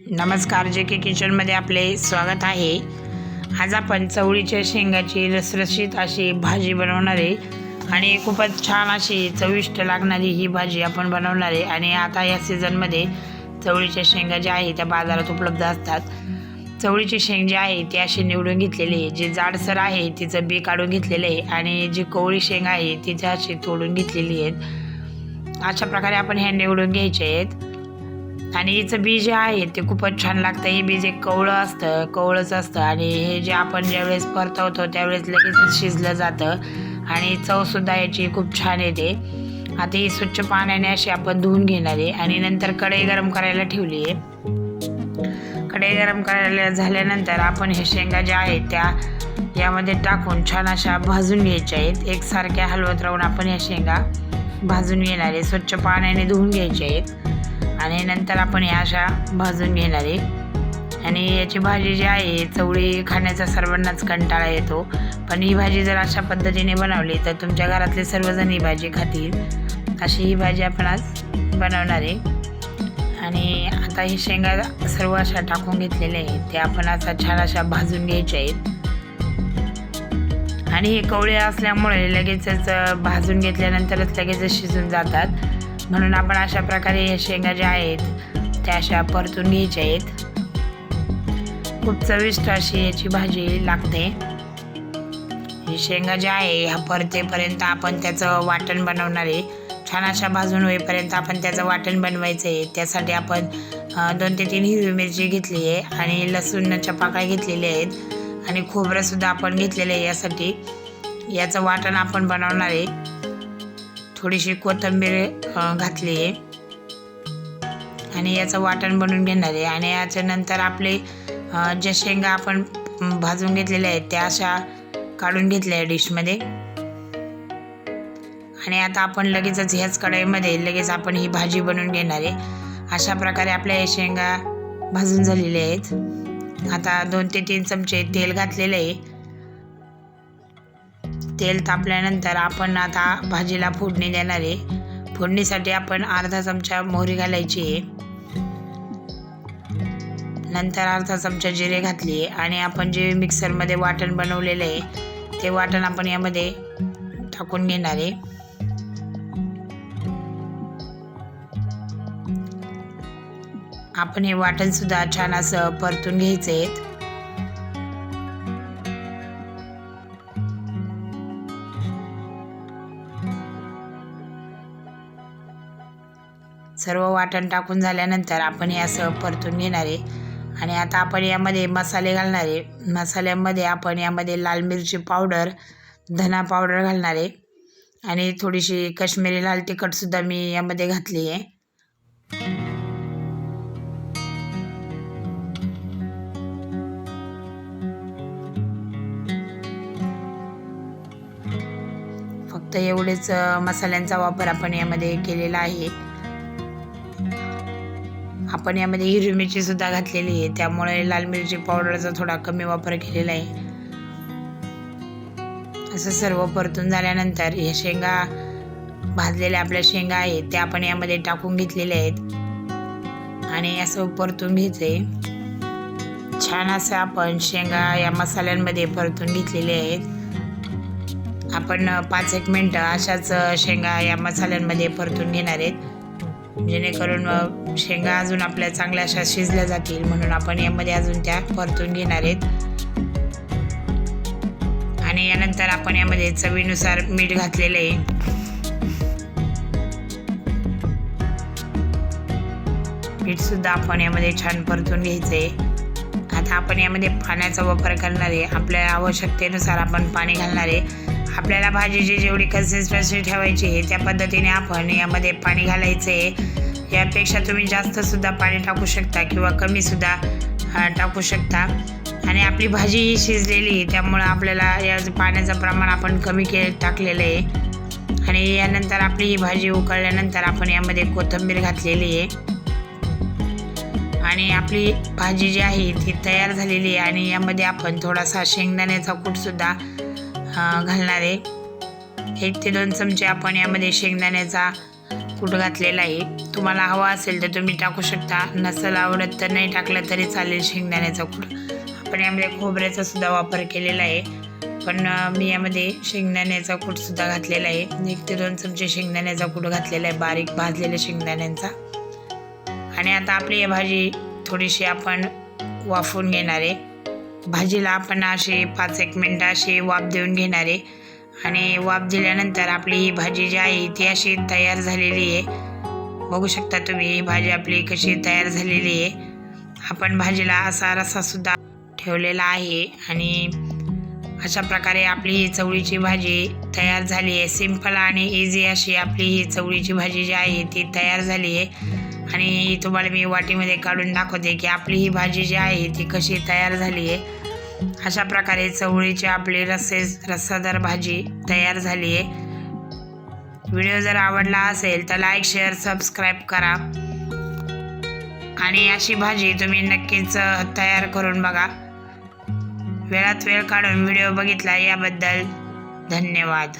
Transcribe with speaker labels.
Speaker 1: नमस्कार जे के किचनमध्ये आपले स्वागत आहे. आज आपण चवळीच्या शेंगाची रसरशीत अशी भाजी बनवणार आहे आणि खूपच छान अशी चविष्ट लागणारी ही भाजी आपण बनवणार आहे. आणि आता या सीझनमध्ये चवळीच्या शेंगा ज्या आहे त्या बाजारात उपलब्ध असतात. चवळीची शेंग जी आहे ती अशी निवडून घेतलेली आहे. जी जाडसर आहे तिचं बी काढून घेतलेलं आहे. आणि जी कोवळी शेंग आहे तिच्या अशी तोडून घेतलेली आहेत. अशा प्रकारे आपण ह्या निवडून घ्यायचे आहेत. आणि हिचं बी जे आहे ते खूपच छान लागतं. हे बी जे कवळं असतं कवळंच असतं. आणि हे जे आपण ज्यावेळेस परतवतो त्यावेळेस लगेच शिजलं जातं. आणि चवसुद्धा याची खूप छान येते. आता ही स्वच्छ पाण्याने अशी आपण धुवून घेणार आहे. आणि नंतर कढई गरम करायला ठेवली आहे. कढई गरम करायला झाल्यानंतर आपण हे शेंगा ज्या आहेत त्या यामध्ये टाकून छान अशा भाजून घ्यायच्या आहेत. एकसारख्या हलवत राहून आपण या शेंगा भाजून घेणार आहे. स्वच्छ पाण्याने धुवून घ्यायच्या आहेत. आणि नंतर आपण या अशा भाजून घेणार आहे. आणि याची भाजी जी आहे चवळी खाण्याचा सर्वांनाच कंटाळा येतो. पण ही भाजी जर अशा पद्धतीने बनवली तर तुमच्या घरातले सर्वजण ही भाजी खातील. अशी ही भाजी आपण आज बनवणार आहे. आणि आता ही शेंगा सर्व अशा टाकून घेतलेल्या आहेत. त्या आपण आता छान अशा भाजून घ्यायच्या आहेत. आणि हे कवळे असल्यामुळे लगेचच भाजून घेतल्यानंतरच लगेचच शिजून जातात. म्हणून आपण अशा प्रकारे या शेंगा ज्या आहेत त्या अशा परतून घ्यायच्या आहेत. खूप चविष्ट अशी याची भाजी लागते. ही शेंगा ज्या आहे ह्या परतेपर्यंत आपण त्याचं वाटण बनवणार आहे. छान अशा भाजून होईपर्यंत आपण त्याचं वाटण बनवायचं आहे. त्यासाठी आपण दोन ते तीन हिरवी मिरची घेतली आहे आणि लसूणच्या पाकळ्या घेतलेल्या आहेत आणि खोबरंसुद्धा आपण घेतलेलं आहे यासाठी. याचं वाटण आपण बनवणार आहे. थोडीशी कोथिंबीर घातली आहे. आणि याचं वाटण बनवून घेणार आहे. आणि याच्यानंतर आपले ज्या शेंगा आपण भाजून घेतलेल्या आहेत त्या अशा काढून घेतल्या आहे डिशमध्ये. आणि आता आपण लगेचच ह्याच कढईमध्ये लगेच आपण ही भाजी बनवून घेणार आहे. अशा प्रकारे आपल्या या शेंगा भाजून झालेल्या आहेत. आता दोन ते तीन चमचे तेल घातलेलं आहे. तेल तापल्यानंतर आपण आता भाजीला फोडणी देणार आहे. फोडणीसाठी आपण अर्धा चमचा मोहरी घालायची आहे. नंतर अर्धा चमचा जिरे घातली आहे आणि आपण जे मिक्सरमध्ये वाटण बनवलेलं आहे ते वाटण आपण यामध्ये टाकून घेणार आहे. आपण हे वाटणसुद्धा छान असं परतून घ्यायचं आहे. सर्व वाटण टाकून झाल्यानंतर आपण हे असं परतून घेणार आहे. आणि आता आपण यामध्ये मसाले घालणार आहे. मसाल्यामध्ये आपण यामध्ये लाल मिरची पावडर धना पावडर घालणार आहे. आणि थोडीशी काश्मीरी लाल तिखटसुद्धा मी यामध्ये घातली आहे. फक्त एवढेच मसाल्यांचा वापर आपण यामध्ये केलेला आहे. आपण यामध्ये हिरवी मिरची सुद्धा घातलेली आहे. त्यामुळे लाल मिरची पावडरचा थोडा कमी वापर केलेला आहे. असं सर्व परतून झाल्यानंतर हे शेंगा भाजलेल्या आपल्या शेंगा आहेत त्या आपण यामध्ये टाकून घेतलेल्या आहेत. आणि असं परतून घेते छान असं आपण शेंगा या मसाल्यांमध्ये परतून घेतलेले आहेत. आपण पाच एक मिनटं अशाच शेंगा या मसाल्यांमध्ये परतून घेणार आहेत. जेणेकरून शेंगा अजून आपल्या चांगल्या अशा शिजल्या जातील म्हणून आपण यामध्ये अजून त्या परतून घेणार आहेत. आणि यानंतर आपण यामध्ये चवीनुसार मीठ घातलेलं आहे. मीठ सुद्धा आपण यामध्ये छान परतून घ्यायचंय. आता आपण यामध्ये पाण्याचा वापर करणार आहे. आपल्या आवश्यकतेनुसार आपण पाणी घालणार आहे. आपल्याला भाजीची जेवढी कन्सिस्टन्सी ठेवायची आहे त्या पद्धतीने आपण यामध्ये पाणी घालायचं आहे. यापेक्षा तुम्ही जास्तसुद्धा पाणी टाकू शकता किंवा कमीसुद्धा टाकू शकता. आणि आपली भाजी ही शिजलेली आहे त्यामुळं आपल्याला या पाण्याचं प्रमाण आपण कमी के टाकलेलं आहे. आणि यानंतर आपली ही भाजी उकळल्यानंतर आपण यामध्ये कोथिंबीर घातलेली आहे. आणि आपली भाजी जी आहे ती तयार झालेली आहे. आणि यामध्ये आपण थोडासा शेंगदाण्याचा कूटसुद्धा घालणार आहे. एक ते दोन चमचे आपण यामध्ये शेंगदाण्याचा कूट घातलेला आहे. तुम्हाला हवा असेल तर तुम्ही टाकू शकता. नसेल आवडत तर नाही टाकलं तरी चालेल शेंगदाण्याचा कूट. आपण यामध्ये खोबऱ्याचा सुद्धा वापर केलेला आहे. पण मी यामध्ये शेंगदाण्याचा कूटसुद्धा घातलेला आहे. एक ते दोन चमचे शेंगदाण्याचा कूट घातलेला आहे. बारीक भाजलेल्या शेंगदाण्यांचा. आणि आता आपली ही भाजी थोडीशी आपण वाफवून घेणार आहे. भाजीला आपण असे पाच एक मिनटं अशी वाफ देऊन घेणार आहे. आणि वाफ दिल्यानंतर आपली ही भाजी जी आहे ती अशी तयार झालेली आहे. बघू शकता तुम्ही ही भाजी आपली कशी तयार झालेली आहे. आपण भाजीला असा रसासुद्धा ठेवलेला आहे. आणि अशा प्रकारे आपली ही चवळीची भाजी तयार झाली आहे. सिंपल आणि इझी अशी आपली ही चवळीची भाजी जी आहे ती तयार झाली आहे. आणि तुम्हाला मी वाटीमध्ये काढून दाखवते की आपली ही भाजी जी आहे ती कशी तयार झाली आहे. अशा प्रकारे चवळीची आपली रस्से रस्सादार भाजी तयार झाली आहे. व्हिडिओ जर आवडला असेल तर लाईक शेअर सबस्क्राईब करा. आणि अशी भाजी तुम्ही नक्कीच तयार करून बघा. वेळात वेळ काढून व्हिडिओ बघितला याबद्दल धन्यवाद.